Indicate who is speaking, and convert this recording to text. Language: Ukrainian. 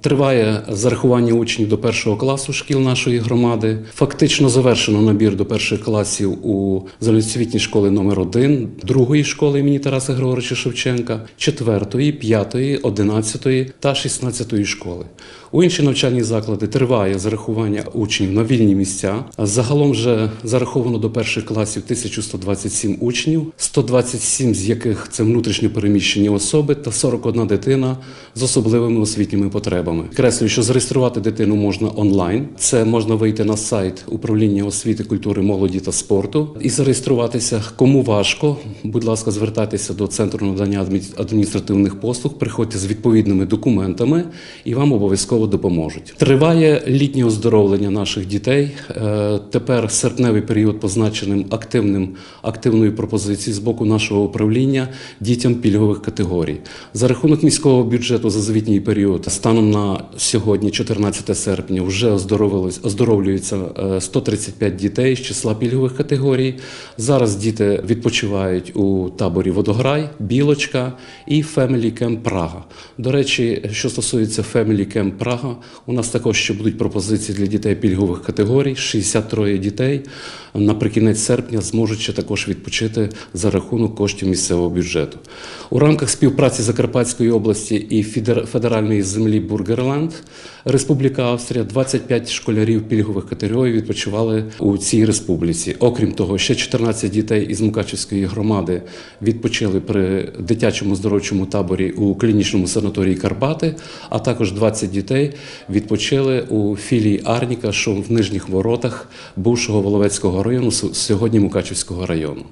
Speaker 1: Триває зарахування учнів до першого класу шкіл нашої громади. Фактично завершено набір до перших класів у загальноосвітній школи номер 1 другої школи імені Тараса Григоровича Шевченка, четвертої, п'ятої, одинадцятої та шістнадцятої школи. У інші навчальні заклади триває зарахування учнів на вільні місця. Загалом вже зараховано до перших класів 1127 учнів, 127 з яких це внутрішньо переміщені особи та 41 дитина з особливими освітніми потребами. Креслюю, що зареєструвати дитину можна онлайн. Це можна вийти на сайт управління освіти, культури, молоді та спорту і зареєструватися. Кому важко, будь ласка, звертайтеся до центру надання адміністративних послуг, приходьте з відповідними документами і вам обов'язково допоможуть. Триває літнє оздоровлення наших дітей. Е, Тепер серпневий період позначеним активним активною пропозицією з боку нашого управління дітям пільгових категорій. За рахунок міського бюджету за звітній період станом на сьогодні, 14 серпня, вже оздоровилось оздоровлюється е, 135 дітей з числа пільгових категорій. Зараз діти відпочивають у таборі Водограй, Білочка і Family Camp Прага. До речі, що стосується Family Camp Прага, у нас також ще будуть пропозиції для дітей пільгових категорій. 63 дітей наприкінець серпня зможуть ще також відпочити за рахунок коштів місцевого бюджету. У рамках співпраці Закарпатської області і федеральної землі Бургерленд Республіка Австрія 25 школярів пільгових категорій відпочивали у цій республіці. Окрім того, ще 14 дітей із Мукачівської громади відпочили при дитячому здоровчому таборі у клінічному санаторії Карпати, а також 20 дітей відпочили у філії Арніка, що в нижніх воротах бувшого Воловецького району, сьогодні Мукачівського району.